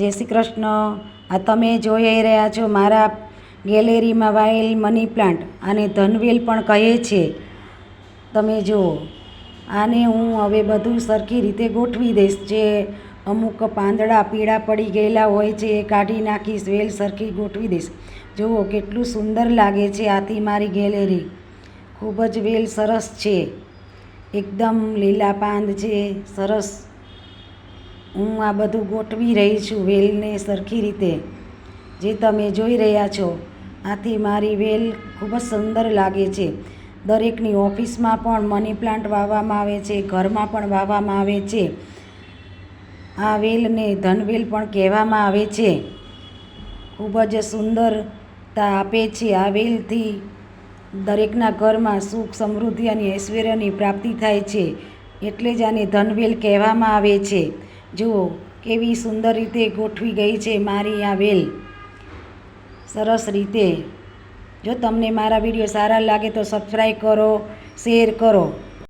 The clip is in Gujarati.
જય શ્રી કૃષ્ણ. આ તમે જોઈ રહ્યા છો મારા ગેલેરીમાં વાયેલ મની પ્લાન્ટ આને ધનવેલ પણ કહે છે. તમે જુઓ, આને હું હવે બધું સરખી રીતે ગોઠવી દઈશ. જે અમુક પાંદડા પીળા પડી ગયેલા હોય છે એ કાઢી નાખીશ, વેલ સરખી ગોઠવી દઈશ. જુઓ કેટલું સુંદર લાગે છે આથી મારી ગેલેરી. ખૂબ જ વેલ સરસ છે. એકદમ લીલા પાંદ છે, સરસ. હું આ બધું ગોઠવી રહી છું વેલને સરખી રીતે. જે તમે જોઈ રહ્યા છો, આથી મારી વેલ ખૂબ જ સુંદર લાગે છે. દરેકની ઓફિસમાં પણ મની પ્લાન્ટ વાવવામાં આવે છે, ઘરમાં પણ વાવવામાં આવે છે. આ વેલને ધનવેલ પણ કહેવામાં આવે છે. ખૂબ જ સુંદરતા આપે છે આ વેલથી દરેકના ઘરમાં સુખ, સમૃદ્ધિ અને ઐશ્વર્યની પ્રાપ્તિ થાય છે. એટલે જ આને ધનવેલ કહેવામાં આવે છે. જુઓ, કેવી સુંદર રીતે ગોઠવી ગઈ છે મારી આ વેલ. સરસ રીતે. જો તમને મારા વીડિયો સારા લાગે તો સબસ્ક્રાઈબ કરો શેર કરો.